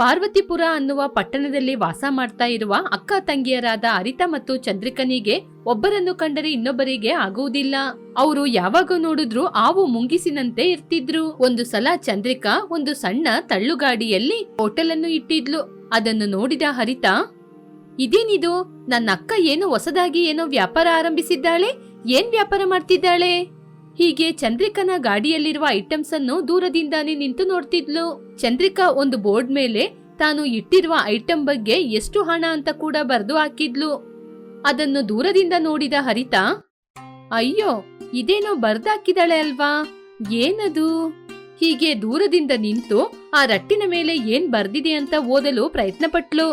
ಪಾರ್ವತಿಪುರ ಅನ್ನುವ ಪಟ್ಟಣದಲ್ಲಿ ವಾಸ ಮಾಡ್ತಾ ಇರುವ ಅಕ್ಕ ತಂಗಿಯರಾದ ಅರಿತ ಮತ್ತು ಚಂದ್ರಿಕನಿಗೆ ಒಬ್ಬರನ್ನು ಕಂಡರೆ ಇನ್ನೊಬ್ಬರಿಗೆ ಆಗುವುದಿಲ್ಲ. ಅವರು ಯಾವಾಗ ನೋಡಿದ್ರು ಆವು ಮುಂಗಿಸಿನಂತೆ ಇರ್ತಿದ್ರು. ಒಂದು ಸಲ ಚಂದ್ರಿಕಾ ಒಂದು ಸಣ್ಣ ತಳ್ಳುಗಾಡಿಯಲ್ಲಿ ಹೋಟೆಲ್ ಅನ್ನು ಇಟ್ಟಿದ್ಲು. ಅದನ್ನು ನೋಡಿದ ಹರಿತ, ಇದೇನಿದು? ನನ್ನ ಅಕ್ಕ ಏನು ಹೊಸದಾಗಿ ಏನೋ ವ್ಯಾಪಾರ ಆರಂಭಿಸಿದ್ದಾಳೆ? ಏನ್ ವ್ಯಾಪಾರ ಮಾಡ್ತಿದ್ದಾಳೆ? ಹೀಗೆ ಚಂದ್ರಿಕನ ಗಾಡಿಯಲ್ಲಿರುವ ಐಟಮ್ಸ್ ಅನ್ನು ದೂರದಿಂದಾನೇ ನಿಂತು ನೋಡ್ತಿದ್ಲು. ಚಂದ್ರಿಕಾ ಒಂದು ಬೋರ್ಡ್ ಮೇಲೆ ತಾನು ಇಟ್ಟಿರುವ ಐಟಂ ಬಗ್ಗೆ ಎಷ್ಟು ಹಣ ಅಂತ ಕೂಡ ಬರೆದು ಹಾಕಿದ್ಲು. ಅದನ್ನು ದೂರದಿಂದ ನೋಡಿದ ಹರಿತಾ, ಅಯ್ಯೋ, ಇದೇನೋ ಬರ್ದಾಕಿದಾಳೆ ಅಲ್ವಾ? ಏನದು? ಹೀಗೆ ದೂರದಿಂದ ನಿಂತು ಆ ರಟ್ಟಿನ ಮೇಲೆ ಏನ್ ಬರ್ದಿದೆ ಅಂತ ಓದಲು ಪ್ರಯತ್ನ ಪಟ್ಲು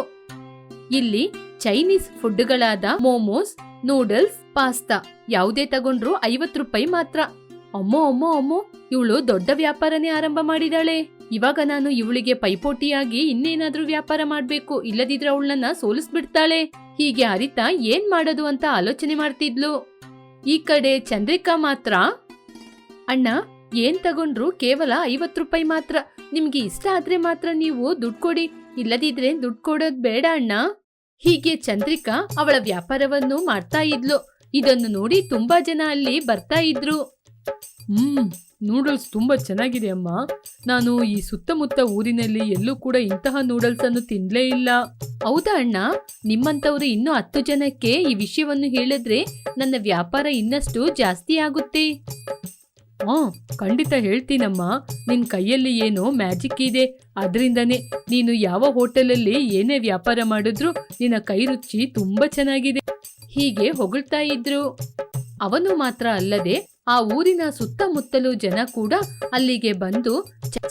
ಇಲ್ಲಿ ಚೈನೀಸ್ ಫುಡ್ಗಳಾದ ಮೋಮೋಸ್, ನೂಡಲ್ಸ್ ಪಾಸ್ತಾ. ಯಾವುದೇ ತಗೊಂಡ್ರು ಐವತ್ತು ರೂಪಾಯಿ ಮಾತ್ರ. ಅಮ್ಮೋ ಅಮ್ಮೋ ಅಮ್ಮೋ, ಇವಳು ದೊಡ್ಡ ವ್ಯಾಪಾರನೇ ಆರಂಭ ಮಾಡಿದಾಳೆ. ಇವಾಗ ನಾನು ಇವಳಿಗೆ ಪೈಪೋಟಿಯಾಗಿ ಇನ್ನೇನಾದ್ರೂ ವ್ಯಾಪಾರ ಮಾಡ್ಬೇಕು, ಇಲ್ಲದಿದ್ರೆ ಅವಳನ್ನ ಸೋಲಿಸ್ಬಿಡ್ತಾಳೆ. ಹೀಗೆ ಹರಿತಾ ಏನ್ ಮಾಡೋದು ಅಂತ ಆಲೋಚನೆ ಮಾಡ್ತಿದ್ಲು. ಈ ಕಡೆ ಚಂದ್ರಿಕಾ ಮಾತ್ರ. ಅಣ್ಣ, ಏನ್ ತಗೊಂಡ್ರು ಕೇವಲ ಐವತ್ ರೂಪಾಯಿ ಮಾತ್ರ. ನಿಮ್ಗೆ ಇಷ್ಟ ಆದ್ರೆ ಮಾತ್ರ ನೀವು ದುಡ್ಡು ಕೊಡಿ, ಇಲ್ಲದಿದ್ರೆ ದುಡ್ಡು ಕೊಡೋದ್ ಬೇಡ ಅಣ್ಣ. ಹೀಗೆ ಚಂದ್ರಿಕಾ ಅವಳ ವ್ಯಾಪಾರವನ್ನು ಮಾಡ್ತಾ ಇದ್ಲು. ಇದನ್ನು ನೋಡಿ ತುಂಬಾ ಜನ ಅಲ್ಲಿ ಬರ್ತಾ ಇದ್ರು. ಹ್ಮ್ ನೂಡಲ್ಸ್ ತುಂಬಾ ಚೆನ್ನಾಗಿದೆ ಅಮ್ಮ. ನಾನು ಈ ಸುತ್ತಮುತ್ತ ಊರಿನಲ್ಲಿ ಎಲ್ಲೂ ಕೂಡ ಇಂತಹ ನೂಡಲ್ಸ್ ಅನ್ನು ತಿನ್ಲೇ ಇಲ್ಲ. ಹೌದಾ ಅಣ್ಣ? ನಿಮ್ಮಂತವರು ಇನ್ನೂ ಹತ್ತು ಜನಕ್ಕೆ ಈ ವಿಷಯವನ್ನು ಹೇಳಿದ್ರೆ ನನ್ನ ವ್ಯಾಪಾರ ಇನ್ನಷ್ಟು ಜಾಸ್ತಿ ಆಗುತ್ತೆ. ಹಾ, ಖಂಡಿತ ಹೇಳ್ತೀನಮ್ಮ. ನಿನ್ ಕೈಯಲ್ಲಿ ಏನೋ ಮ್ಯಾಜಿಕ್ ಇದೆ. ಅದರಿಂದನೇ ನೀನು ಯಾವ ಹೋಟೆಲಲ್ಲಿ ಏನೇ ವ್ಯಾಪಾರ ಮಾಡಿದ್ರು ನಿನ್ನ ಕೈ ರುಚಿ ತುಂಬಾ ಚೆನ್ನಾಗಿದೆ. ಹೀಗೆ ಹೊಗಳ್ತಾ ಇದ್ರು. ಅವನು ಮಾತ್ರ ಅಲ್ಲದೆ ಆ ಊರಿನ ಸುತ್ತಮುತ್ತಲು ಜನ ಕೂಡ ಅಲ್ಲಿಗೆ ಬಂದು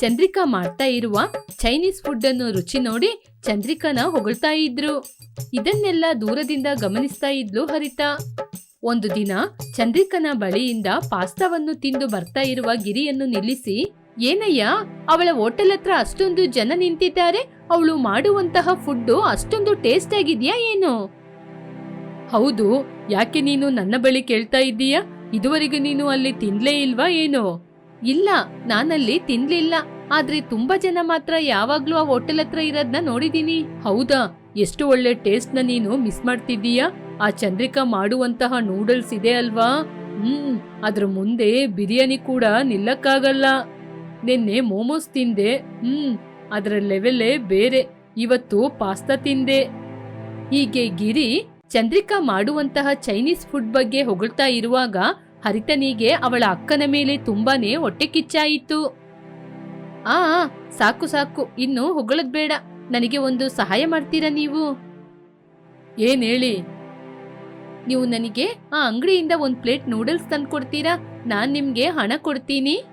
ಚಂದ್ರಿಕಾ ಮಾಡ್ತಾ ಇರುವ ಚೈನೀಸ್ ಫುಡ್ ಅನ್ನು ರುಚಿ ನೋಡಿ ಚಂದ್ರಿಕಾನ ಹೊಗಳ್ತಾ ಇದ್ರು. ಇದನ್ನೆಲ್ಲ ದೂರದಿಂದ ಗಮನಿಸ್ತಾ ಇದ್ಲು ಹರಿತ. ಒಂದು ದಿನ ಚಂದ್ರಿಕನ ಬಳಿಯಿಂದ ಪಾಸ್ತಾವನ್ನು ತಿಂದು ಬರ್ತಾ ಇರುವ ಗಿರಿಯನ್ನು ನಿಲ್ಲಿಸಿ, ಏನಯ್ಯ, ಅವಳ ಹೋಟೆಲ್ ಹತ್ರ ಅಷ್ಟೊಂದು ಜನ ನಿಂತಿದ್ದಾರೆ, ಅವಳು ಮಾಡುವಂತಹ ಫುಡ್ಡು ಅಷ್ಟೊಂದು ಟೇಸ್ಟ್ ಆಗಿದ್ಯಾ ಏನು? ಹೌದು, ಯಾಕೆ ನೀನು ನನ್ನ ಬಳಿ ಕೇಳ್ತಾ ಇದ್ದೀಯಾ? ಇದುವರೆಗೂ ನೀನು ಅಲ್ಲಿ ತಿನ್ಲೇ ಇಲ್ವಾ ಏನು? ಇಲ್ಲ, ನಾನಲ್ಲಿ ತಿನ್ಲಿಲ್ಲ. ಆದ್ರೆ ತುಂಬಾ ಜನ ಮಾತ್ರ ಯಾವಾಗ್ಲೂ ಆ ಹೋಟೆಲ್ ಹತ್ರ ಇರೋದ್ನ ನೋಡಿದೀನಿ. ಹೌದಾ, ಎಷ್ಟು ಒಳ್ಳೆ ಟೇಸ್ಟ್ನ ನೀನು ಮಿಸ್ ಮಾಡ್ತಿದ್ದೀಯಾ? ಆ ಚಂದ್ರಿಕಾ ಮಾಡುವಂತಹ ನೂಡಲ್ಸ್ ಇದೆ ಅಲ್ವಾ? ಹ್ಮ್, ಅದ್ರ ಮುಂದೆ ಬಿರಿಯಾನಿ ಕೂಡ ನಿಲ್ಲಕ್ಕಾಗಲ್ಲ. ನಿನ್ನೆ ಮೋಮೋಸ್ ತಿಂದೆ. ಹ್ಮ್, ಅದರ ಲೆವೆಲ್ಲೇ ಬೇರೆ. ಇವತ್ತು ಪಾಸ್ತಾ ತಿಂದೆ. ಹೀಗೆ ಗಿರಿ ಚಂದ್ರಿಕಾ ಮಾಡುವಂತಹ ಚೈನೀಸ್ ಫುಡ್ ಬಗ್ಗೆ ಹೊಗಳ್ತಾ ಇರುವಾಗ ಹರಿತನಿಗೆ ಅವಳ ಅಕ್ಕನ ಮೇಲೆ ತುಂಬಾನೇ ಹೊಟ್ಟೆ ಕಿಚ್ಚಾಯಿತು. ಆ ಸಾಕು ಸಾಕು, ಇನ್ನು ಹೊಗಳದ್ ಬೇಡ. ನನಗೆ ಒಂದು ಸಹಾಯ ಮಾಡ್ತೀರಾ ನೀವು? ಏನ್ ಹೇಳಿ? ನೀವು ನನಗೆ ಆ ಅಂಗಡಿಯಿಂದ ಒಂದು ಪ್ಲೇಟ್ ನೂಡಲ್ಸ್ ತಂದು ಕೊಡ್ತೀರಾ ನಾನು ನಿಮಗೆ ಹಣ ಕೊಡ್ತೀನಿ.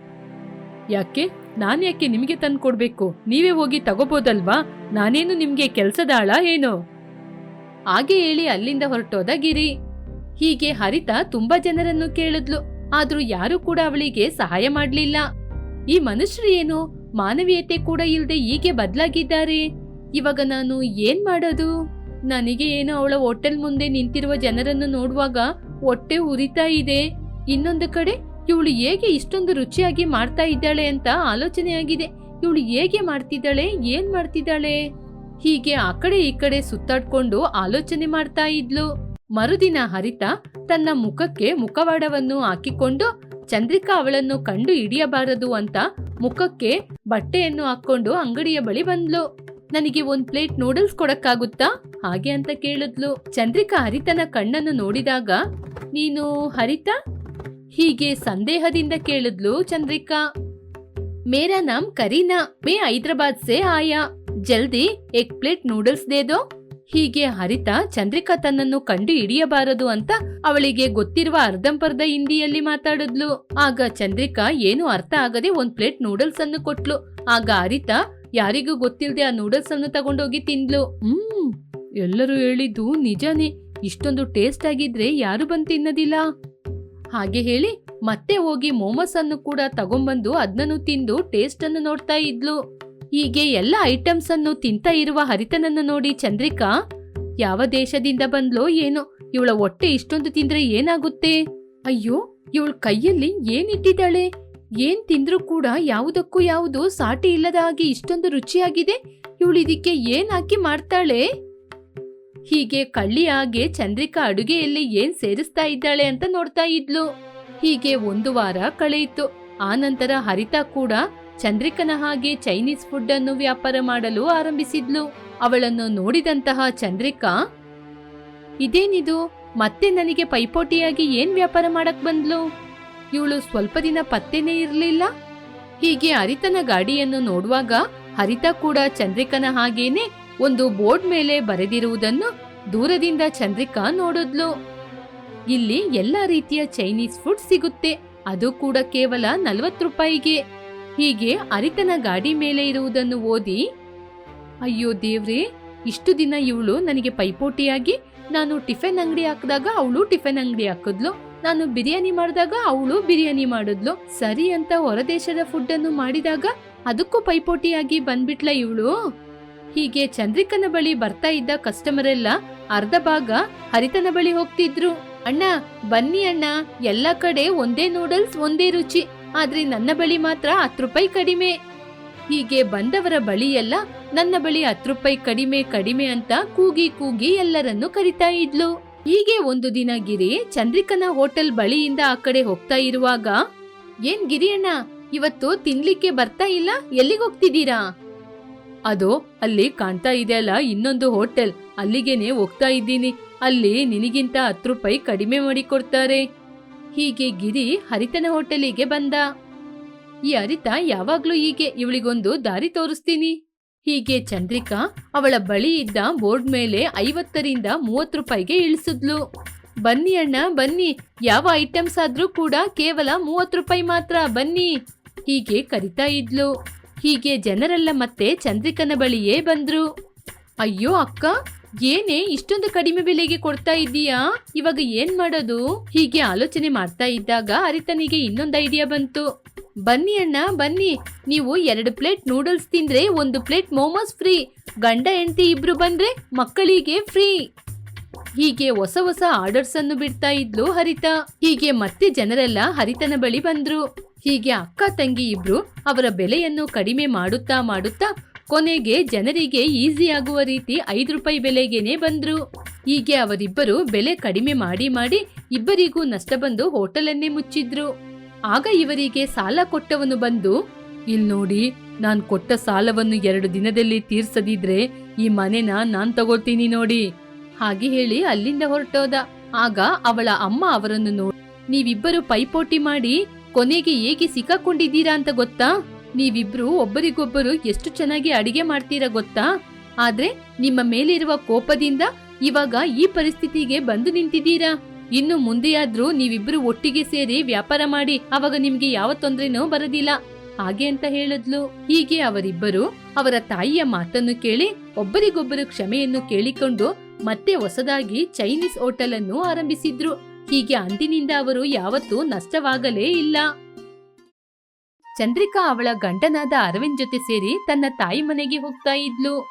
ಯಾಕೆ? ನಾನು ಯಾಕೆ ನಿಮಗೆ ತಂದು ಕೊಡಬೇಕು ನೀವೇ ಹೋಗಿ ತಗೋಬೋದಲ್ವಾ? ನಾನೇನು ನಿಮಗೆ ಕೆಲಸದಾಳ ಏನು? ಹಾಗೆ ಹೇಳಿ ಅಲ್ಲಿಂದ ಹೊರಟೋದ ಗಿರಿ. ಹೀಗೆ ಹರಿತ ತುಂಬಾ ಜನರನ್ನು ಕೇಳಿದ್ಲು. ಆದ್ರೂ ಯಾರು ಕೂಡ ಅವಳಿಗೆ ಸಹಾಯ ಮಾಡ್ಲಿಲ್ಲ. ಈ ಮನುಷ್ಯರು ಏನು? ಮಾನವೀಯತೆ ಕೂಡ ಇಲ್ಲದೆ ಹೀಗೆ ಬದಲಾಗಿದ್ದಾರೆ. ಇವಾಗ ನಾನು ಏನ್ ಮಾಡೋದು? ನನಗೆ ಏನೋ ಅವಳ ಹೋಟೆಲ್ ಮುಂದೆ ನಿಂತಿರುವ ಜನರನ್ನು ನೋಡುವಾಗ ಹೊಟ್ಟೆ ಉರಿತಾ ಇದೆ. ಇನ್ನೊಂದು ಕಡೆ ಇವಳು ಹೇಗೆ ಇಷ್ಟೊಂದು ರುಚಿಯಾಗಿ ಮಾಡ್ತಾ ಇದ್ದಾಳೆ ಅಂತ ಆಲೋಚನೆ ಆಗಿದೆ ಇವಳು ಹೇಗೆ ಮಾಡ್ತಿದ್ದಾಳೆ? ಏನ್ ಮಾಡ್ತಿದ್ದಾಳೆ? ಹೀಗೆ ಆ ಕಡೆ ಈ ಕಡೆ ಸುತ್ತಾಡ್ಕೊಂಡು ಆಲೋಚನೆ ಮಾಡ್ತಾ ಇದ್ಲು. ಮರುದಿನ ಹರಿತ ತನ್ನ ಮುಖಕ್ಕೆ ಮುಖವಾಡವನ್ನು ಹಾಕಿಕೊಂಡು, ಚಂದ್ರಿಕಾ ಅವಳನ್ನು ಕಂಡು ಹಿಡಿಯಬಾರದು ಅಂತ ಮುಖಕ್ಕೆ ಬಟ್ಟೆಯನ್ನು ಹಾಕೊಂಡು ಅಂಗಡಿಯ ಬಳಿ ಬಂದ್ಲು. ನನಗೆ ಒಂದ್ ಪ್ಲೇಟ್ ನೂಡಲ್ಸ್ ಕೊಡಕ್ಕಾಗುತ್ತಾ? ಹಾಗೆ ಅಂತ ಕೇಳಿದ್ಲು. ಚಂದ್ರಿಕಾ ಹರಿತನ ಕಣ್ಣನ್ನು ನೋಡಿದಾಗ, ನೀನು ಹರಿತ? ಹೀಗೆ ಸಂದೇಹದಿಂದ ಕೇಳಿದ್ಲು ಚಂದ್ರಿಕಾ. ಮೇರಾ ನಾಮ್ ಕರೀನಾ, ಮೇ ಹೈದ್ರಾಬಾದ್ ಸೇ ಆಯಾ. ಜಲ್ದಿ ಎಗ್ ಪ್ಲೇಟ್ ನೂಡಲ್ಸ್ ದೇದೋ? ಹೀಗೆ ಹರಿತ ಚಂದ್ರಿಕಾ ತನ್ನನ್ನು ಕಂಡು ಹಿಡಿಯಬಾರದು ಅಂತ ಅವಳಿಗೆ ಗೊತ್ತಿರುವ ಅರ್ಧಂಪರ್ಧ ಹಿಂದಿಯಲ್ಲಿ ಮಾತಾಡಿದ್ಲು. ಆಗ ಚಂದ್ರಿಕಾ ಏನು ಅರ್ಥ ಆಗದೆ ಒಂದ್ ಪ್ಲೇಟ್ ನೂಡಲ್ಸ್ ಅನ್ನು ಕೊಟ್ಲು. ಆಗ ಹರಿತ, ಯಾರಿಗೂ ಗೊತ್ತಿಲ್ಲದೆ ಆ ನೂಡಲ್ಸ್ ಅನ್ನು ತಗೊಂಡೋಗಿ ತಿಂದ್ಲು. ಹ್ಮ್, ಎಲ್ಲರೂ ಹೇಳಿದ್ದು ನಿಜಾನೇ. ಇಷ್ಟೊಂದು ಟೇಸ್ಟ್ ಆಗಿದ್ರೆ ಯಾರು ಬಂದು ತಿನ್ನೋದಿಲ್ಲ. ಹಾಗೆ ಹೇಳಿ ಮತ್ತೆ ಹೋಗಿ ಮೋಮಸ್ ಅನ್ನು ಕೂಡ ತಗೊಂಬಂದು ಅದನ್ನು ತಿಂದು ಟೇಸ್ಟ್ ಅನ್ನು ನೋಡ್ತಾ ಇದ್ಲು. ಹೀಗೆ ಎಲ್ಲ ಐಟಮ್ಸ್ ಅನ್ನು ತಿಂತ ಇರುವ ಹರಿತನನ್ನು ನೋಡಿ ಚಂದ್ರಿಕಾ, ಯಾವ ದೇಶದಿಂದ ಬಂದ್ಲೋ ಏನೋ, ಇವಳ ಹೊಟ್ಟೆ ಇಷ್ಟೊಂದು ತಿಂದ್ರೆ ಏನಾಗುತ್ತೆ? ಅಯ್ಯೋ, ಇವಳ ಕೈಯಲ್ಲಿ ಏನಿಟ್ಟಿದ್ದಾಳೆ ಏನ್ ತಿಂದ್ರೂ ಕೂಡ ಯಾವುದಕ್ಕೂ ಯಾವುದು ಸಾಟಿ ಇಲ್ಲದ ಹಾಗೆ ಇಷ್ಟೊಂದು ರುಚಿಯಾಗಿದೆ, ಇವಳು ಇದಕ್ಕೆ ಏನ್ ಹಾಕಿ ಮಾಡ್ತಾಳೆ? ಹೀಗೆ ಕಳ್ಳಿ ಹಾಗೆ ಚಂದ್ರಿಕಾ ಅಡುಗೆಯಲ್ಲಿ ಏನ್ ಸೇರಿಸ್ತಾ ಇದ್ದಾಳೆ ಅಂತ ನೋಡ್ತಾ ಇದ್ಲು. ಹೀಗೆ ಒಂದು ವಾರ ಕಳೆಯಿತು. ಆನಂತರ ಹರಿತಾ ಕೂಡ ಚಂದ್ರಿಕನ ಹಾಗೆ ಚೈನೀಸ್ ಫುಡ್ ಅನ್ನು ವ್ಯಾಪಾರ ಮಾಡಲು ಆರಂಭಿಸಿದ್ಲು. ಅವಳನ್ನು ನೋಡಿದಂತಹ ಚಂದ್ರಿಕಾ, ಇದೇನಿದು, ಮತ್ತೆ ನನಗೆ ಪೈಪೋಟಿಯಾಗಿ ಏನ್ ವ್ಯಾಪಾರ ಮಾಡಕ್ ಬಂದ್ಲು? ಇವಳು ಸ್ವಲ್ಪ ದಿನ ಪತ್ತೆನೇ ಇರಲಿಲ್ಲ? ಹೀಗೆ ಹರಿತನ ಗಾಡಿಯನ್ನು ನೋಡುವಾಗ ಹರಿತ ಕೂಡ ಚಂದ್ರಿಕನ ಹಾಗೇನೆ ಒಂದು ಬೋರ್ಡ್ ಮೇಲೆ ಬರೆದಿರುವುದನ್ನು ದೂರದಿಂದ ಚಂದ್ರಿಕಾ ನೋಡಿದ್ಲು. ಇಲ್ಲಿ ಎಲ್ಲ ರೀತಿಯ ಚೈನೀಸ್ ಫುಡ್ ಸಿಗುತ್ತೆ. ಅದು ಕೂಡ ಕೇವಲ ನಲವತ್ತು ರೂಪಾಯಿಗೆ. ಹೀಗೆ ಅರಿತನ ಗಾಡಿ ಮೇಲೆ ಇರುವುದನ್ನು ಓದಿ, ಅಯ್ಯೋ ದೇವ್ರೇ, ಇಷ್ಟು ದಿನ ಇವಳು ನನಗೆ ಪೈಪೋಟಿಯಾಗಿ, ನಾನು ಟಿಫಿನ್ ಅಂಗಡಿ ಹಾಕಿದಾಗ ಅವಳು ಟಿಫಿನ್ ಅಂಗಡಿ ಹಾಕಿದ್ಲು, ನಾನು ಬಿರಿಯಾನಿ ಮಾಡಿದಾಗ ಅವಳು ಬಿರಿಯಾನಿ ಮಾಡಿದ್ಲು, ಸರಿ ಅಂತ ಹೊರದೇಶದ ಫುಡ್ ಅನ್ನು ಮಾಡಿದಾಗ ಅದಕ್ಕೂ ಪೈಪೋಟಿಯಾಗಿ ಬಂದ್ಬಿಟ್ಲ ಇವಳು? ಹೀಗೆ ಚಂದ್ರಿಕನ ಬಳಿ ಬರ್ತಾ ಇದ್ದ ಕಸ್ಟಮರ್ ಎಲ್ಲ ಅರ್ಧ ಭಾಗ ಹರಿತನ ಬಳಿ ಹೋಗ್ತಿದ್ರು, ಅಣ್ಣ, ಬನ್ನಿ ಅಣ್ಣ, ಎಲ್ಲ ಕಡೆ ಒಂದೇ ನೂಡಲ್ಸ್, ಒಂದೇ ರುಚಿ ಆದ್ರೆ ನನ್ನ ಬಳಿ ಮಾತ್ರ ಹತ್ತು ರೂಪಾಯಿ ಕಡಿಮೆ. ಹೀಗೆ ಬಂದವರ ಬಳಿ ಎಲ್ಲ ನನ್ನ ಬಳಿ ಹತ್ತು ರೂಪಾಯಿ ಕಡಿಮೆ ಕಡಿಮೆ ಅಂತ ಕೂಗಿ ಕೂಗಿ ಎಲ್ಲರನ್ನು ಕರಿತಾ ಇದ್ಲು. ಹೀಗೆ ಒಂದು ದಿನ ಗಿರಿ ಚಂದ್ರಿಕನ ಹೋಟೆಲ್ ಬಳಿಯಿಂದ ಆ ಕಡೆ ಹೋಗ್ತಾ ಇರುವಾಗ, ಏನ್ ಗಿರಿ ಅಣ್ಣ ಇವತ್ತು ತಿನ್ಲಿಕ್ಕೆ ಬರ್ತಾ ಇಲ್ಲ? ಎಲ್ಲಿಗೆ ಹೋಗ್ತಿದ್ದೀರಾ? ಅದು, ಅಲ್ಲಿ ಕಾಣ್ತಾ ಇದೆ ಅಲ್ಲ, ಇನ್ನೊಂದು ಹೋಟೆಲ್. ಅಲ್ಲಿಗೆನೆ ಹೋಗ್ತಾ ಇದ್ದೀನಿ. ಅಲ್ಲಿ ನಿನಗಿಂತ ಹತ್ತು ರೂಪಾಯಿ ಕಡಿಮೆ ಮಾಡಿ ಕೊಡ್ತಾರೆ ಹೀಗೆ ಗಿರಿ ಹರಿತನ ಹೋಟೆಲಿಗೆ ಬಂದ. ಈ ಹರಿತ ಯಾವಾಗ್ಲೂ ಹೀಗೆ ಇವಳಿಗೊಂದು ದಾರಿ ತೋರಿಸ್ತೀನಿ. ಹೀಗೆ ಚಂದ್ರಿಕಾ ಅವಳ ಬಳಿ ಇದ್ದ ಬೋರ್ಡ್ ಮೇಲೆ ಐವತ್ತರಿಂದ ಮೂವತ್ತು ರೂಪಾಯಿಗೆ ಇಳಿಸಿದ್ಲು. ಬನ್ನಿ ಅಣ್ಣ, ಬನ್ನಿ. ಯಾವ ಐಟಮ್ಸ್ ಆದ್ರೂ ಕೂಡ ಕೇವಲ ಮೂವತ್ತು ರೂಪಾಯಿ ಮಾತ್ರ, ಬನ್ನಿ. ಹೀಗೆ ಕರಿತಾ ಇದ್ಲು. ಹೀಗೆ ಜನರೆಲ್ಲ ಮತ್ತೆ ಚಂದ್ರಿಕನ ಬಳಿಯೇ ಬಂದ್ರು. ಅಯ್ಯೋ ಅಕ್ಕ ಏನೇ ಇಷ್ಟೊಂದು ಕಡಿಮೆ ಬೆಲೆಗೆ ಕೊಡ್ತಾ ಇದ್ದೀಯಾ ಇವಾಗ ಏನ್ ಮಾಡೋದು? ಹೀಗೆ ಆಲೋಚನೆ ಮಾಡ್ತಾ ಇದ್ದಾಗ ಹರಿತನಿಗೆ ಇನ್ನೊಂದು ಐಡಿಯಾ ಬಂತು. ಬನ್ನಿ ಅಣ್ಣ, ಬನ್ನಿ. ನೀವು ಎರಡು ಪ್ಲೇಟ್ ನೂಡಲ್ಸ್ ತಿಂದ್ರೆ ಒಂದು ಪ್ಲೇಟ್ ಮೋಮೋಸ್ ಫ್ರೀ. ಗಂಡ, ಹೆಂಡತಿ ಇಬ್ರು ಬಂದ್ರೆ ಮಕ್ಕಳಿಗೆ ಫ್ರೀ. ಹೀಗೆ ಹೊಸ ಹೊಸ ಆರ್ಡರ್ಸ್ ಅನ್ನು ಬಿಡ್ತಾ ಇದ್ಲು ಹರಿತ. ಹೀಗೆ ಮತ್ತೆ ಜನರೆಲ್ಲ ಹರಿತನ ಬಳಿ ಬಂದ್ರು. ಹೀಗೆ ಅಕ್ಕ, ತಂಗಿ ಇಬ್ರು ಅವರ ಬೆಲೆಯನ್ನು ಕಡಿಮೆ ಮಾಡುತ್ತಾ ಮಾಡುತ್ತಾ ಕೊನೆಗೆ ಜನರಿಗೆ ಈಸಿ ಆಗುವ ರೀತಿ ಐದು ರೂಪಾಯಿ ಬೆಲೆಗೇನೆ ಬಂದ್ರು. ಹೀಗೆ ಅವರಿಬ್ಬರು ಬೆಲೆ ಕಡಿಮೆ ಮಾಡಿ ಮಾಡಿ ಇಬ್ಬರಿಗೂ ನಷ್ಟ ಬಂದು ಹೋಟೆಲನ್ನೇ ಮುಚ್ಚಿದ್ರು. ಆಗ ಇವರಿಗೆ ಸಾಲ ಕೊಟ್ಟವನು ಬಂದು, ಇಲ್ ನೋಡಿ, ನಾನ್ ಕೊಟ್ಟ ಸಾಲವನ್ನು ಎರಡು ದಿನದಲ್ಲಿ ತೀರ್ಸದಿದ್ರೆ ಈ ಮನೆನ ನಾನ್ ತಗೋತೀನಿ ನೋಡಿ. ಹಾಗೆ ಹೇಳಿ ಅಲ್ಲಿಂದ ಹೊರಟೋದ. ಆಗ ಅವಳ ಅಮ್ಮ ಅವರನ್ನು ನೋಡಿ, ನೀವಿಬ್ಬರು ಪೈಪೋಟಿ ಮಾಡಿ ಕೊನೆಗೆ ಹೇಗೆ ಸಿಕ್ಕಾಕೊಂಡಿದ್ದೀರಾ ಅಂತ ಗೊತ್ತಾ? ನೀವಿಬ್ರು ಒಬ್ಬರಿಗೊಬ್ಬರು ಎಷ್ಟು ಚೆನ್ನಾಗಿ ಅಡಿಗೆ ಮಾಡ್ತೀರಾ ಗೊತ್ತಾ? ಆದ್ರೆ ನಿಮ್ಮ ಮೇಲಿರುವ ಕೋಪದಿಂದ ಇವಾಗ ಈ ಪರಿಸ್ಥಿತಿಗೆ ಬಂದು ನಿಂತಿದ್ದೀರಾ? ಇನ್ನು ಮುಂದೆಯಾದ್ರೂ ನೀವಿಬ್ರು ಒಟ್ಟಿಗೆ ಸೇರಿ ವ್ಯಾಪಾರ ಮಾಡಿ ಅವಾಗ ನಿಮ್ಗೆ ಯಾವ ತೊಂದ್ರೆನೂ ಬರೋದಿಲ್ಲ. ಹಾಗೆ ಅಂತ ಹೇಳಿದ್ಲು. ಹೀಗೆ ಅವರಿಬ್ಬರು ಅವರ ತಾಯಿಯ ಮಾತನ್ನು ಕೇಳಿ ಒಬ್ಬರಿಗೊಬ್ಬರು ಕ್ಷಮೆಯನ್ನು ಕೇಳಿಕೊಂಡು ಮತ್ತೆ ಹೊಸದಾಗಿ ಚೈನೀಸ್ ಹೋಟೆಲ್ ಅನ್ನು ಆರಂಭಿಸಿದ್ರು. ಹೀಗೆ ಅಂದಿನಿಂದ ಅವರು ಯಾವತ್ತೂ ನಷ್ಟವಾಗಲೇ ಇಲ್ಲ. ಚಂದ್ರಿಕಾ ಅವಳ ಗಂಡನಾದ ಅರವಿಂದ್ ಜೊತೆ ಸೇರಿ ತನ್ನ ತಾಯಿ ಮನೆಗೆ ಹೋಗ್ತಾ ಇದ್ಲು.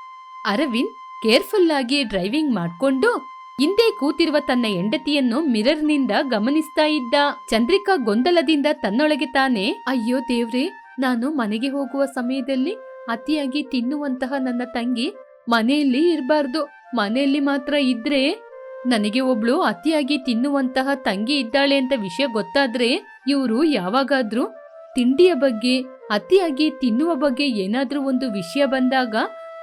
ಅರವಿಂದ್ ಕೇರ್ಫುಲ್ ಆಗಿ ಡ್ರೈವಿಂಗ್ ಮಾಡ್ಕೊಂಡು ಹಿಂದೆ ಕೂತಿರುವ ತನ್ನ ಹೆಂಡತಿಯನ್ನು ಮಿರರ್ನಿಂದ ಗಮನಿಸ್ತಾ ಇದ್ದ. ಚಂದ್ರಿಕಾ ಗೊಂದಲದಿಂದ ತನ್ನೊಳಗೆ ತಾನೇ, ಅಯ್ಯೋ ದೇವ್ರೆ, ನಾನು ಮನೆಗೆ ಹೋಗುವ ಸಮಯದಲ್ಲಿ ಅತಿಯಾಗಿ ತಿನ್ನುವಂತಹ ನನ್ನ ತಂಗಿ ಮನೆಯಲ್ಲಿ ಇರಬಾರ್ದು. ಮನೆಯಲ್ಲಿ ಮಾತ್ರ ಇದ್ರೆ ನನಗೆ ಒಬ್ಳು ಅತಿಯಾಗಿ ತಿನ್ನುವಂತಹ ತಂಗಿ ಇದ್ದಾಳೆ ಅಂತ ವಿಷಯ ಗೊತ್ತಾದ್ರೆ ಇವರು ಯಾವಾಗಾದ್ರೂ ತಿಂಡಿಯ ಬಗ್ಗೆ, ಅತಿಯಾಗಿ ತಿನ್ನುವ ಬಗ್ಗೆ ಏನಾದರೂ ಒಂದು ವಿಷಯ ಬಂದಾಗ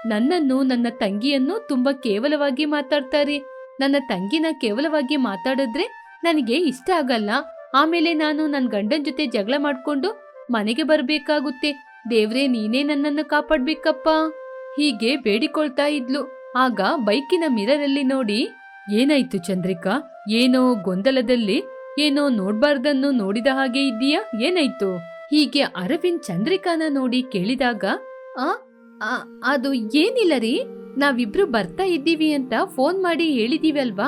ನನ್ನನ್ನು, ನನ್ನ ತಂಗಿಯನ್ನು ತುಂಬಾ ಕೇವಲವಾಗಿ ಮಾತಾಡ್ತಾರೆ. ನನ್ನ ತಂಗಿನ ಕೇವಲವಾಗಿ ಮಾತಾಡಿದ್ರೆ ನನಗೆ ಇಷ್ಟ ಆಗಲ್ಲ. ಆಮೇಲೆ ನಾನು ನನ್ನ ಗಂಡನ ಜೊತೆ ಜಗಳ ಮಾಡ್ಕೊಂಡು ಮನೆಗೆ ಬರಬೇಕಾಗುತ್ತೆ. ದೇವ್ರೆ, ನೀನೇ ನನ್ನನ್ನು ಕಾಪಾಡ್ಬೇಕಪ್ಪ. ಹೀಗೆ ಬೇಡಿಕೊಳ್ತಾ ಇದ್ಲು. ಆಗ ಬೈಕಿನ ಮಿರರಲ್ಲಿ ನೋಡಿ, ಏನಾಯ್ತು ಚಂದ್ರಿಕಾ? ಏನೋ ಗೊಂದಲದಲ್ಲಿ, ಏನೋ ನೋಡ್ಬಾರ್ದನ್ನು ನೋಡಿದ ಹಾಗೆ ಇದ್ದೀಯಾ? ಏನಾಯ್ತು? ಹೀಗೆ ಅರವಿಂದ್ ಚಂದ್ರಿಕಾನ ನೋಡಿ ಕೇಳಿದಾಗ, ಆ ಅದು ಏನಿಲ್ಲ ರೀ? ನಾವಿಬ್ರು ಬರ್ತಾ ಇದ್ದೀವಿ ಅಂತ ಫೋನ್ ಮಾಡಿ ಹೇಳಿದೀವಿ ಅಲ್ವಾ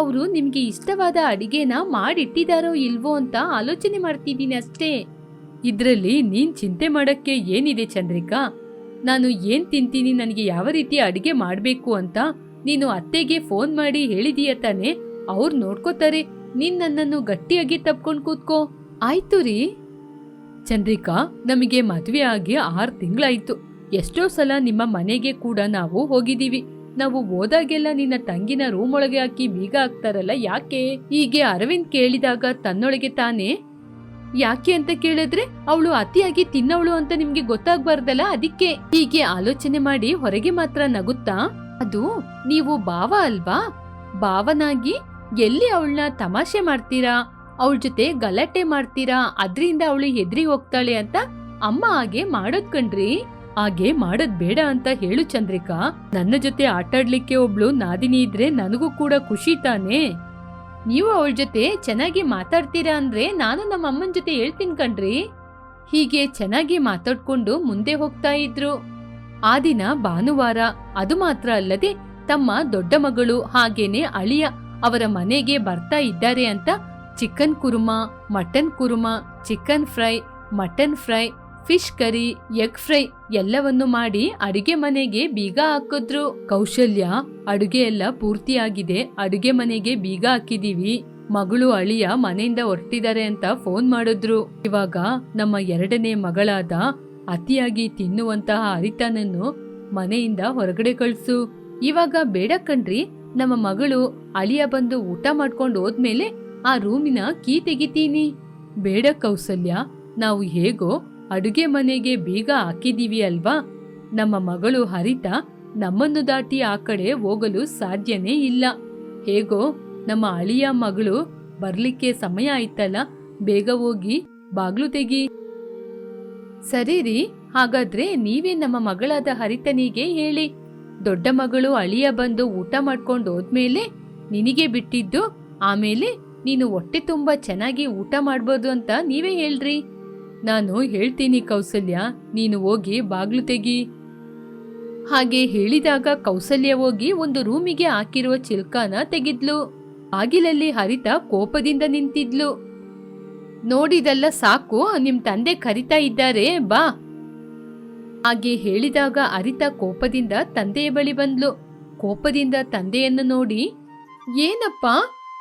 ಅವರು ನಿಮ್ಗೆ ಇಷ್ಟವಾದ ಅಡಿಗೆನ ಮಾಡಿಟ್ಟಿದಾರೋ ಇಲ್ವೋ ಅಂತ ಆಲೋಚನೆ ಮಾಡ್ತಿದ್ದೀನಿ ಅಷ್ಟೇ. ಇದ್ರಲ್ಲಿ ನೀನ್ ಚಿಂತೆ ಮಾಡಕ್ಕೆ ಏನಿದೆ ಚಂದ್ರಿಕಾ? ನಾನು ಏನ್ ತಿಂತೀನಿ? ನನಗೆ ಯಾವ ರೀತಿ ಅಡಿಗೆ ಮಾಡ್ಬೇಕು ಅಂತ ನೀನು ಅತ್ತೆಗೆ ಫೋನ್ ಮಾಡಿ ಹೇಳಿದೀಯ ತಾನೆ? ಅವ್ರು ನೋಡ್ಕೋತಾರೆ, ನೀನ್ ನನ್ನನ್ನು ಗಟ್ಟಿಯಾಗಿ ತಪ್ಕೊಂಡು ಕೂತ್ಕೋ. ಆಯ್ತು ರೀ. ಚಂದ್ರಿಕಾ, ನಮಗೆ ಮದುವೆ ಆಗಿ ಆರು ತಿಂಗಳಾಯ್ತು. ಎಷ್ಟೋ ಸಲ ನಿಮ್ಮ ಮನೆಗೆ ಕೂಡ ನಾವು ಹೋಗಿದ್ದೀವಿ. ನಾವು ಹೋದಾಗೆಲ್ಲ ನಿನ್ನ ತಂಗಿನ ರೂಮ್ ಒಳಗೆ ಹಾಕಿ ಬೀಗ ಹಾಕ್ತಾರಲ್ಲ ಯಾಕೆ? ಹೀಗೆ ಅರವಿಂದ್ ಕೇಳಿದಾಗ ತನ್ನೊಳಗೆ ತಾನೇ? ಯಾಕೆ ಅಂತ ಕೇಳಿದ್ರೆ, ಅವಳು ಅತಿಯಾಗಿ ತಿನ್ನವಳು ಅಂತ ನಿಮ್ಗೆ ಗೊತ್ತಾಗ್ಬಾರ್ದಲ್ಲ ಅದಕ್ಕೆ? ಹೀಗೆ ಆಲೋಚನೆ ಮಾಡಿ ಹೊರಗೆ ಮಾತ್ರ ನಗುತ್ತಾ? ಅದು ನೀವು ಭಾವ ಅಲ್ವಾ? ಭಾವನಾಗಿ ಎಲ್ಲಿ ಅವಳನ್ನ ತಮಾಷೆ ಮಾಡ್ತೀರಾ? ಅವಳ ಜೊತೆ ಗಲಾಟೆ ಮಾಡ್ತೀರಾ? ಅದರಿಂದ ಅವಳು ಹೆದ್ರಿ ಹೋಗ್ತಾಳೆ ಅಂತ ಅಮ್ಮ ಹಾಗೆ ಮಾಡೋದ್ ಕಣ್ರಿ. ಹಾಗೆ ಮಾಡೋದ್ ಬೇಡ ಅಂತ ಹೇಳು ಚಂದ್ರಿಕಾ. ನನ್ನ ಜೊತೆ ಆಟಾಡ್ಲಿಕ್ಕೆ ಒಬ್ಳು ನಾದಿನಿ ಇದ್ರೆ ನನಗೂ ಕೂಡ ಖುಷಿ ತಾನೇ? ನೀವು ಅವಳ ಜೊತೆ ಚೆನ್ನಾಗಿ ಮಾತಾಡ್ತೀರಾ ಅಂದ್ರೆ ನಾನು ನಮ್ಮ ಅಮ್ಮನ ಜೊತೆ ಹೇಳ್ತೀನಿ ಕಣ್ರಿ. ಹೀಗೆ ಚೆನ್ನಾಗಿ ಮಾತಾಡ್ಕೊಂಡು ಮುಂದೆ ಹೋಗ್ತಾ ಇದ್ರು. ಆ ದಿನ ಭಾನುವಾರ, ಅದು ಮಾತ್ರ ಅಲ್ಲದೆ ತಮ್ಮ ದೊಡ್ಡ ಮಗಳು ಹಾಗೇನೆ ಅಳಿಯ ಅವರ ಮನೆಗೆ ಬರ್ತಾ ಇದ್ದಾರೆ ಅಂತ chicken korma, mutton korma, chicken fry, mutton fry, fish curry, egg fry ಎಲ್ಲವನ್ನು ಮಾಡಿ ಅಡುಗೆ ಮನೆಗೆ ಬೀಗ ಹಾಕಿದ್ರು. ಕೌಶಲ್ಯ, ಅಡುಗೆ ಎಲ್ಲ ಪೂರ್ತಿಯಾಗಿದೆ. ಅಡುಗೆ ಮನೆಗೆ ಬೀಗ ಹಾಕಿದೀವಿ. ಮಗಳು ಅಳಿಯ ಮನೆಯಿಂದ ಹೊರಟಿದ್ದಾರೆ ಅಂತ ಫೋನ್ ಮಾಡಿದ್ರು. ಇವಾಗ ನಮ್ಮ ಎರಡನೇ ಮಗಳಾದ ಅತಿಯಾಗಿ ತಿನ್ನುವಂತಹ ಅರಿತನನ್ನು ಮನೆಯಿಂದ ಹೊರಗಡೆ ಕಳ್ಸು. ಇವಾಗ ಬೇಡ ಕಣ್ರಿ, ನಮ್ಮ ಮಗಳು ಅಳಿಯ ಬಂದು ಊಟ ಮಾಡ್ಕೊಂಡು ಹೋದ್ಮೇಲೆ ಆ ರೂಮಿನ ಕೀ ತೆಗಿತೀನಿ. ಬೇಡ ಕೌಸಲ್ಯ, ನಾವು ಹೇಗೋ ಅಡುಗೆ ಮನೆಗೆ ಬೀಗ ಹಾಕಿದೀವಿ ಅಲ್ವಾ? ನಮ್ಮ ಮಗಳು ಹರಿತ ನಮ್ಮನ್ನು ದಾಟಿ ಆ ಕಡೆ ಹೋಗಲು ಸಾಧ್ಯನೇ ಇಲ್ಲ. ಹೇಗೋ ನಮ್ಮ ಅಳಿಯ ಮಗಳು ಬರ್ಲಿಕ್ಕೆ ಸಮಯ ಆಯ್ತಲ್ಲ, ಬೇಗ ಹೋಗಿ ಬಾಗ್ಲು ತೆಗಿ. ಸರಿ ರೀ, ಹಾಗಾದ್ರೆ ನೀವೇ ನಮ್ಮ ಮಗಳಾದ ಹರಿತನಿಗೆ ಹೇಳಿ. ದೊಡ್ಡ ಮಗಳು ಅಳಿಯ ಬಂದು ಊಟ ಮಾಡ್ಕೊಂಡು ಹೋದ್ಮೇಲೆ ನಿನಗೆ ಬಿಟ್ಟಿದ್ದು, ಆಮೇಲೆ ನೀನು ಹೊಟ್ಟೆ ತುಂಬಾ ಚೆನ್ನಾಗಿ ಊಟ ಮಾಡ್ಬೋದು ಅಂತ ನೀವೇ ಹೇಳ್ರಿ. ನಾನು ಹೇಳ್ತೀನಿ ಕೌಸಲ್ಯ, ನೀನು ಹೋಗಿ ಬಾಗ್ಲು ತೆಗಿ. ಹಾಗೆ ಹೇಳಿದಾಗ ಕೌಸಲ್ಯ ಹೋಗಿ ಒಂದು ರೂಮಿಗೆ ಹಾಕಿರುವ ಚಿಲ್ಕಾನ ತೆಗಿದ್ಲು. ಬಾಗಿಲಲ್ಲಿ ಹರಿತ ಕೋಪದಿಂದ ನಿಂತಿದ್ಲು. ನೋಡಿದಲ್ಲ ಸಾಕು, ನಿಮ್ ತಂದೆ ಕರಿತಾ ಇದ್ದಾರೆ, ಬಾ. ಹಾಗೆ ಹೇಳಿದಾಗ ಅರಿತ ಕೋಪದಿಂದ ತಂದೆಯ ಬಳಿ ಬಂದ್ಲು. ಕೋಪದಿಂದ ತಂದೆಯನ್ನು ನೋಡಿ, ಏನಪ್ಪ,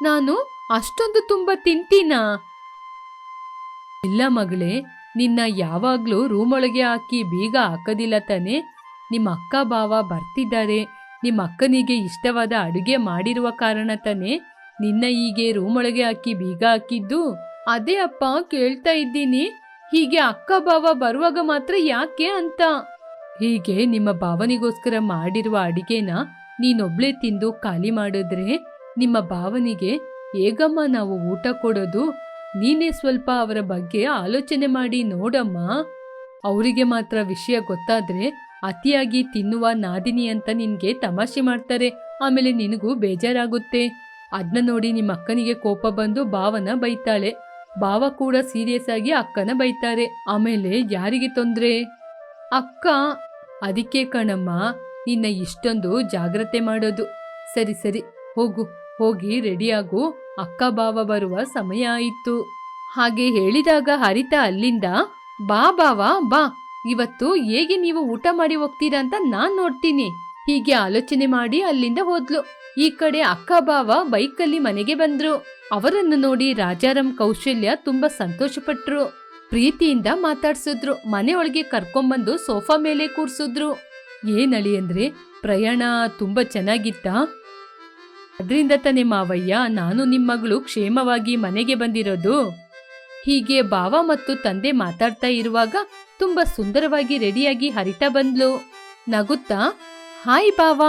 ನಾನು ಅಷ್ಟೊಂದು ತುಂಬಾ ತಿಂತೀನಾ? ಇಲ್ಲ ಮಗಳೇ, ನಿನ್ನ ಯಾವಾಗ್ಲೂ ರೂಮೊಳಗೆ ಹಾಕಿ ಬೀಗ ಹಾಕೋದಿಲ್ಲ ತಾನೆ. ನಿಮ್ಮ ಅಕ್ಕ ಬಾವ ಬರ್ತಿದ್ದಾರೆ. ನಿಮ್ಮ ಅಕ್ಕನಿಗೆ ಇಷ್ಟವಾದ ಅಡುಗೆ ಮಾಡಿರುವ ಕಾರಣ ತಾನೆ. ನಿನ್ನ ಹೀಗೆ ರೂಮೊಳಗೆ ಹಾಕಿ ಬೀಗ ಹಾಕಿದ್ದು. ಅದೇ ಅಪ್ಪ ಕೇಳ್ತಾ ಇದ್ದೀನಿ. ಹೀಗೆ ಅಕ್ಕ ಬಾವ ಬರುವಾಗ ಮಾತ್ರ ಯಾಕೆ ಅಂತ. ಹೀಗೆ ನಿಮ್ಮ ಭಾವನಿಗೋಸ್ಕರ ಮಾಡಿರುವ ಅಡಿಗೆನ ನೀನೊಬ್ಳೆ ತಿಂದು ಖಾಲಿ ಮಾಡಿದ್ರೆ ನಿಮ್ಮ ಭಾವನಿಗೆ ಹೇಗಮ್ಮ ನಾವು ಊಟ ಕೊಡೋದು? ನೀನೇ ಸ್ವಲ್ಪ ಅವರ ಬಗ್ಗೆ ಆಲೋಚನೆ ಮಾಡಿ ನೋಡಮ್ಮ. ಅವರಿಗೆ ಮಾತ್ರ ವಿಷಯ ಗೊತ್ತಾದ್ರೆ ಅತಿಯಾಗಿ ತಿನ್ನುವ ನಾದಿನಿ ಅಂತ ನಿನ್ಗೆ ತಮಾಷೆ ಮಾಡ್ತಾರೆ. ಆಮೇಲೆ ನಿನಗೂ ಬೇಜಾರಾಗುತ್ತೆ. ಅದನ್ನ ನೋಡಿ ನಿಮ್ಮ ಅಕ್ಕನಿಗೆ ಕೋಪ ಬಂದು ಭಾವನ ಬೈತಾಳೆ. ಭಾವ ಕೂಡ ಸೀರಿಯಸ್ ಆಗಿ ಅಕ್ಕನ ಬೈತಾರೆ. ಆಮೇಲೆ ಯಾರಿಗೆ ತೊಂದ್ರೆ? ಅಕ್ಕ, ಅದಕ್ಕೆ ಕಣಮ್ಮ, ನಿನ್ನ ಇಷ್ಟೊಂದು ಜಾಗ್ರತೆ ಮಾಡೋದು. ಸರಿ ಸರಿ, ಹೋಗು. ಹೋಗಿ ರೆಡಿಯಾಗು, ಅಕ್ಕ ಬಾವ ಬರುವ ಸಮಯ ಆಯಿತು. ಹಾಗೆ ಹೇಳಿದಾಗ ಹರಿತ ಅಲ್ಲಿಂದ, ಬಾ ಬಾವ, ಬಾ. ಇವತ್ತು ಹೇಗೆ ನೀವು ಊಟ ಮಾಡಿ ಹೋಗ್ತೀರಾ ಅಂತ ನಾನ್ ನೋಡ್ತೀನಿ. ಹೀಗೆ ಆಲೋಚನೆ ಮಾಡಿ ಅಲ್ಲಿಂದ ಹೋದ್ಲು. ಈ ಕಡೆ ಅಕ್ಕ ಬಾವ ಬೈಕಲ್ಲಿ ಮನೆಗೆ ಬಂದ್ರು. ಅವರನ್ನು ನೋಡಿ ರಾಜಾರಾಮ್ ಕೌಶಲ್ಯ ತುಂಬಾ ಸಂತೋಷಪಟ್ರು. ಪ್ರೀತಿಯಿಂದ ಮಾತಾಡ್ಸಿದ್ರು. ಮನೆಯೊಳಗೆ ಕರ್ಕೊಂಬಂದು ಸೋಫಾ ಮೇಲೆ ಕೂರ್ಸಿದ್ರು. ಏನಳಿ ಅಂದ್ರೆ, ಪ್ರಯಾಣ ತುಂಬಾ ಚೆನ್ನಾಗಿತ್ತಾ? ಅದ್ರಿಂದ ತಾನೇ ಮಾವಯ್ಯ, ನಾನು ನಿಮ್ಮ ಮಗಳು ಕ್ಷೇಮವಾಗಿ ಮನೆಗೆ ಬಂದಿರೋದು. ಹೀಗೆ ಭಾವ ಮತ್ತು ತಂದೆ ಮಾತಾಡ್ತಾ ಇರುವಾಗ ತುಂಬಾ ಸುಂದರವಾಗಿ ರೆಡಿಯಾಗಿ ಹರಿತಾ ಬಂದ್ಲು. ನಗುತ್ತಾ, ಹಾಯ್ ಭಾವ,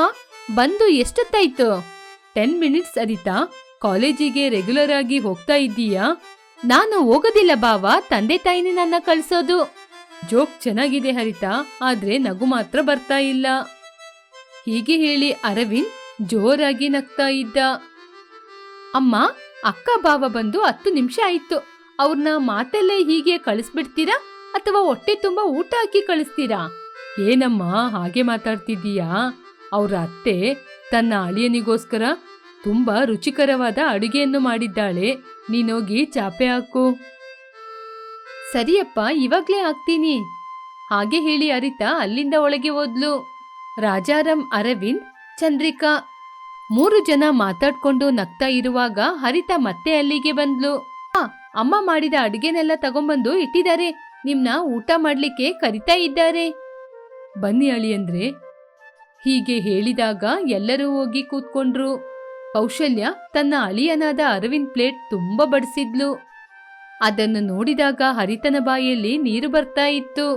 ಬಂದು ಎಷ್ಟೊತ್ತಾಯ್ತು? ಟೆನ್ ಮಿನಿಟ್ಸ್ ಅರಿತಾ ಕಾಲೇಜಿಗೆ ರೆಗ್ಯುಲರ್ ಆಗಿ ಹೋಗ್ತಾ ಇದ್ದೀಯಾ? ನಾನು ಹೋಗೋದಿಲ್ಲ ಭಾವ, ತಂದೆ ತಾಯಿನೇ ನನ್ನ ಕಳ್ಸೋದು. ಜೋಕ್ ಚೆನ್ನಾಗಿದೆ ಹರಿತಾ, ಆದ್ರೆ ನಗು ಮಾತ್ರ ಬರ್ತಾ ಇಲ್ಲ. ಹೀಗೆ ಹೇಳಿ ಅರವಿಂದ್ ಜೋರಾಗಿ ನಗ್ತಾ ಇದ್ದ. ಅಮ್ಮ, ಅಕ್ಕ ಬಾವ ಬಂದು ಹತ್ತು ನಿಮಿಷ ಆಯ್ತು. ಅವ್ರನ್ನ ಮಾತಲ್ಲೇ ಹೀಗೆ ಕಳಿಸ್ಬಿಡ್ತೀರಾ? ಅಥವಾ ಹೊಟ್ಟೆ ತುಂಬಾ ಊಟ ಹಾಕಿ ಕಳಿಸ್ತೀರಾ? ಏನಮ್ಮ, ಹಾಗೆ ಮಾತಾಡ್ತಿದ್ದೀಯಾ? ಅವರ ಅತ್ತೆ ತನ್ನ ಅಳಿಯನಿಗೋಸ್ಕರ ತುಂಬಾ ರುಚಿಕರವಾದ ಅಡುಗೆಯನ್ನು ಮಾಡಿದ್ದಾಳೆ. ನೀನೋಗಿ ಚಾಪೆ ಹಾಕು. ಸರಿಯಪ್ಪ, ಇವಾಗ್ಲೇ ಹಾಕ್ತೀನಿ. ಹಾಗೆ ಹೇಳಿ ಅರಿತಾ ಅಲ್ಲಿಂದ ಒಳಗೆ ಹೋದ್ಲು. ರಾಜಾರಾಮ್ ಅರವಿಂದ್ ಚಂದ್ರಿಕಾ, ಮೂರು ಜನ ಮಾತಾಡ್ಕೊಂಡು ನಗ್ತಾ ಇರುವಾಗ ಹರಿತ ಮತ್ತೆ ಅಲ್ಲಿಗೆ ಬಂದ್ಲು. ಅಮ್ಮ ಮಾಡಿದ ಅಡುಗೆನೆಲ್ಲ ತಗೊಂಬಂದು ಇಟ್ಟಿದ್ದಾರೆ. ನಿಮ್ನ ಊಟ ಮಾಡ್ಲಿಕ್ಕೆ ಕರಿತಾ ಇದ್ದಾರೆ. ಬನ್ನಿ ಅಳಿ ಅಂದ್ರೆ ಹೀಗೆ ಹೇಳಿದಾಗ ಎಲ್ಲರೂ ಹೋಗಿ ಕೂತ್ಕೊಂಡ್ರು. ಕೌಶಲ್ಯ ತನ್ನ ಅಳಿಯನಾದ ಅರವಿಂದ್ ಪ್ಲೇಟ್ ತುಂಬಾ ಬಡಿಸಿದ್ಲು. ಅದನ್ನು ನೋಡಿದಾಗ ಹರಿತನ ಬಾಯಲ್ಲಿ ನೀರು ಬರ್ತಾ ಇತ್ತು.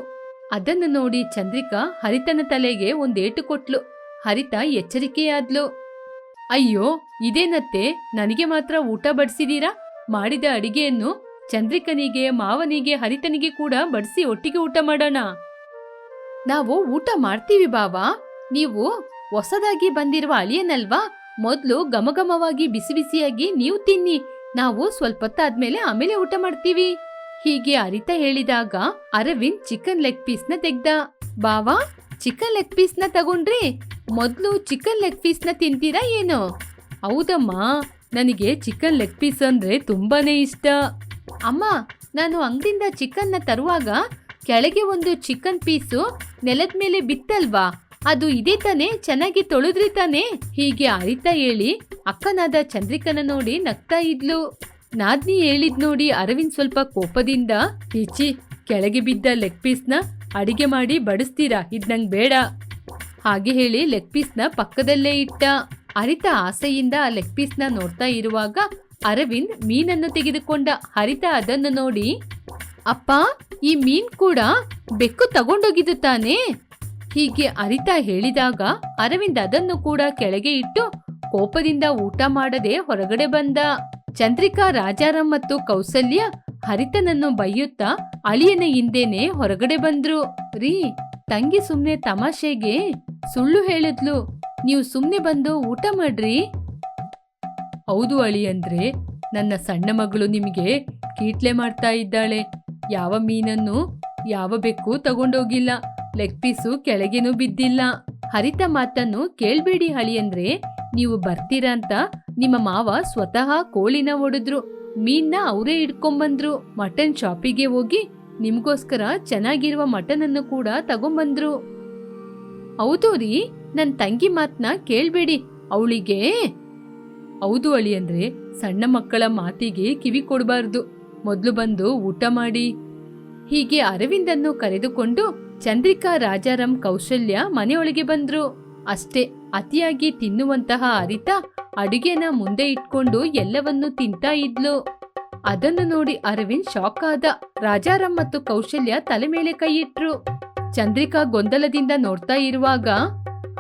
ಅದನ್ನು ನೋಡಿ ಚಂದ್ರಿಕಾ ಹರಿತನ ತಲೆಗೆ ಒಂದೇಟು ಕೊಟ್ಲು. ಹರಿತ ಎಚ್ಚರಿಕೆಯಾದ್ಲು. ಅಯ್ಯೋ, ಇದೇನತ್ತೆ? ನನಗೆ ಮಾತ್ರ ಊಟ ಬಡಿಸಿದೀರಾ? ಮಾಡಿದ ಅಡಿಗೆಯನ್ನು ಚಂದ್ರಿಕನಿಗೆ, ಮಾವನಿಗೆ, ಹರಿತನಿಗೆ ಕೂಡ ಬಡಿಸಿ ಒಟ್ಟಿಗೆ ಊಟ ಮಾಡೋಣ. ನಾವು ಊಟ ಮಾಡ್ತೀವಿ ಬಾವಾ. ನೀವು ಹೊಸದಾಗಿ ಬಂದಿರುವ ಅಳಿಯನಲ್ವಾ? ಮೊದ್ಲು ಗಮಗಮವಾಗಿ ಬಿಸಿ ಬಿಸಿಯಾಗಿ ನೀವು ತಿನ್ನಿ. ನಾವು ಸ್ವಲ್ಪ ಹೊತ್ತಾದ್ಮೇಲೆ ಆಮೇಲೆ ಊಟ ಮಾಡ್ತೀವಿ. ಹೀಗೆ ಅರಿತ ಹೇಳಿದಾಗ ಅರವಿಂದ್ ಚಿಕನ್ ಲೆಗ್ ಪೀಸ್ನ ತೆಗ್ದ. ಬಾವಾ, ಚಿಕನ್ ಲೆಗ್ ಪೀಸ್ನ ತಗೊಂಡ್ರಿ. ಮೊದ್ಲು ಚಿಕನ್ ಲೆಗ್ ಪೀಸ್ನ ತಿಂತೀರಾ ಏನು? ಹೌದಮ್ಮ, ನನಗೆ ಚಿಕನ್ ಲೆಗ್ ಪೀಸ್ ಅಂದ್ರೆ ತುಂಬಾನೇ ಇಷ್ಟ. ಅಮ್ಮ, ನಾನು ಅಂಗಡಿಯಿಂದ ಚಿಕನ್ನ ತರುವಾಗ ಕೆಳಗೆ ಒಂದು ಚಿಕನ್ ಪೀಸು ನೆಲದ ಮೇಲೆ ಬಿತ್ತಲ್ವಾ? ಅದು ಇದೇ ತಾನೇ, ಚೆನ್ನಾಗಿ ತೊಳೆದ್ರಿ ತಾನೇ? ಹೀಗೆ ಅರಿತಾ ಹೇಳಿ ಅಕ್ಕನಾದ ಚಂದ್ರಿಕನ ನೋಡಿ ನಗ್ತಾ ಇದ್ಲು. ನಾದ್ನಿ ಹೇಳಿದ್ ನೋಡಿ ಅರವಿಂದ್ ಸ್ವಲ್ಪ ಕೋಪದಿಂದ ಈಚಿ ಕೆಳಗೆ ಬಿದ್ದ ಲೆಗ್ ಪೀಸ್ನ ಅಡಿಗೆ ಮಾಡಿ ಬಡಿಸ್ತೀರಾ? ಇದ್ ನಂಗೆ ಬೇಡ. ಹಾಗೆ ಹೇಳಿ ಲೆಗ್ ಪೀಸ್ನ ಪಕ್ಕದಲ್ಲೇ ಇಟ್ಟ ಹರಿತ ಆಸೆಯಿಂದ ಲೆಗ್ ಪೀಸ್ನ ನೋಡ್ತಾ ಇರುವಾಗ ಅರವಿಂದ್ ಮೀನನ್ನು ತೆಗೆದುಕೊಂಡ. ಹರಿತ ಅದನ್ನು ನೋಡಿ, ಅಪ್ಪ, ಈ ಮೀನ್ ಕೂಡ ಬೆಕ್ಕು ತಗೊಂಡೋಗಿದ್ದು ತಾನೇ? ಹೀಗೆ ಅರಿತ ಹೇಳಿದಾಗ ಅರವಿಂದ್ ಅದನ್ನು ಕೂಡ ಕೆಳಗೆ ಇಟ್ಟು ಕೋಪದಿಂದ ಊಟ ಮಾಡದೆ ಹೊರಗಡೆ ಬಂದ. ಚಂದ್ರಿಕಾ, ರಾಜಾರಾಮ್ ಮತ್ತು ಕೌಸಲ್ಯ ಹರಿತನನ್ನು ಬೈಯುತ್ತಾ ಅಳಿಯನ ಹಿಂದೆನೆ ಹೊರಗಡೆ ಬಂದ್ರು. ರೀ, ತಂಗಿ ಸುಮ್ನೆ ತಮಾಷೆಗೆ ಸುಳ್ಳು ಹೇಳಿದ್ಲು. ನೀವು ಸುಮ್ನೆ ಬಂದು ಊಟ ಮಾಡ್ರಿ. ಹೌದು ಅಳಿ ಅಂದ್ರೆ ನನ್ನ ಸಣ್ಣ ಮಗಳು ನಿಮಗೆ ಕೀಟ್ಲೆ ಮಾಡ್ತಾ ಇದ್ದಾಳೆ. ಯಾವ ಮೀನನ್ನು ಯಾವ ಬೆಕ್ಕು ತಗೊಂಡೋಗಿಲ್ಲ. ಲೆಗ್ ಪೀಸು ಕೆಳಗೇನೂ ಬಿದ್ದಿಲ್ಲ. ಹರಿತ ಮಾತನ್ನು ಕೇಳ್ಬೇಡಿ ಹಳಿಯಂದ್ರೆ ನೀವು ಬರ್ತೀರಾ ಅಂತ ನಿಮ್ಮ ಮಾವ ಸ್ವತಃ ಕೋಳಿನ ಒಡೆದ್ರು. ಮೀನ್ನ ಅವರೇ ಇಟ್ಕೊಂಬಂದ್ರು ಮಟನ್ ಶಾಪಿಗೆ ಹೋಗಿ ನಿಮ್ಗೋಸ್ಕರ ಚೆನ್ನಾಗಿರುವ ಮಟನ್ ಅನ್ನು ಕೂಡ ತಗೊಂಬಂದ್ರು. ಹೌದು ರೀ ನನ್ನ ತಂಗಿ ಮಾತನ್ನ ಕೇಳಬೇಡಿ, ಅವಳಿಗೆ. ಹೌದು ಅಳಿ ಅಂದ್ರೆ ಸಣ್ಣ ಮಕ್ಕಳ ಮಾತಿಗೆ ಕಿವಿ ಕೊಡಬಾರ್ದು, ಮೊದಲು ಬಂದು ಊಟ ಮಾಡಿ. ಹೀಗೆ ಅರವಿಂದನ್ನು ಕರೆದುಕೊಂಡು ಚಂದ್ರಿಕಾ ರಾಜಾರಾಮ್ ಕೌಶಲ್ಯ ಮನೆಯೊಳಗೆ ಬಂದ್ರು. ಅಷ್ಟೇ, ಅತಿಯಾಗಿ ತಿನ್ನುವಂತಹ ಅರಿತ ಅಡುಗೆನ ಮುಂದೆ ಇಟ್ಕೊಂಡು ಎಲ್ಲವನ್ನೂ ತಿಂತಾ ಇದ್ಲು. ಅದನ್ನು ನೋಡಿ ಅರವಿಂದ್ ಶಾಕ್ ಆದ. ರಾಜಾರಾಮ್ ಮತ್ತು ಕೌಶಲ್ಯ ತಲೆ ಮೇಲೆ ಕೈ ಇಟ್ರು. ಚಂದ್ರಿಕಾ ಗೊಂದಲದಿಂದ ನೋಡ್ತಾ ಇರುವಾಗ,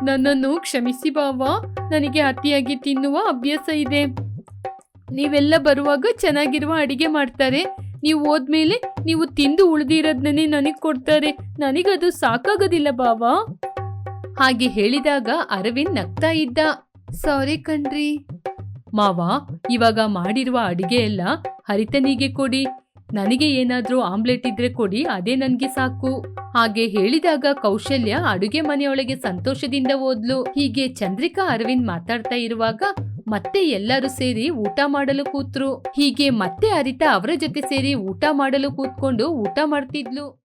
ನನ್ನನ್ನು ಕ್ಷಮಿಸಿ ಬಾವ ನನಗೆ ಅತಿಯಾಗಿ ತಿನ್ನುವ ಅಭ್ಯಾಸ ಇದೆ. ನೀವೆಲ್ಲ ಬರುವಾಗ ಚೆನ್ನಾಗಿರುವ ಅಡಿಗೆ ಮಾಡ್ತಾರೆ. ನೀವು ಹೋದ್ಮೇಲೆ ನೀವು ತಿಂದು ಉಳಿದಿರೋದನ್ನೇ ನನಗೆ ಕೊಡ್ತಾರೆ. ನನಗದು ಸಾಕಾಗೋದಿಲ್ಲ ಬಾವ ಹಾಗೆ ಹೇಳಿದಾಗ ಅರವಿಂದ್ ನಗ್ತಾ ಇದ್ದ, ಸಾರಿ ಕಣ್ರಿ. ಮಾವ ಇವಾಗ ಮಾಡಿರುವ ಅಡಿಗೆ ಎಲ್ಲ ಹರಿತನಿಗೆ ಕೊಡಿ. ನನಗೆ ಏನಾದರೂ ಆಮ್ಲೆಟ್ ಇದ್ರೆ ಕೊಡಿ, ಅದೇ ನನಗೆ ಸಾಕು. ಹಾಗೆ ಹೇಳಿದಾಗ ಕೌಶಲ್ಯ ಅಡುಗೆ ಮನೆಯೊಳಗೆ ಸಂತೋಷದಿಂದ ಓದ್ಲು. ಹೀಗೆ ಚಂದ್ರಿಕಾ ಅರವಿಂದ್ ಮಾತಾಡ್ತಾ ಇರುವಾಗ ಮತ್ತೆ ಎಲ್ಲರೂ ಸೇರಿ ಊಟ ಮಾಡಲು ಕೂತ್ರು. ಹೀಗೆ ಮತ್ತೆ ಅರಿತಾ ಅವರ ಜೊತೆ ಸೇರಿ ಊಟ ಮಾಡಲು ಕೂತ್ಕೊಂಡು ಊಟ ಮಾಡ್ತಿದ್ಲು.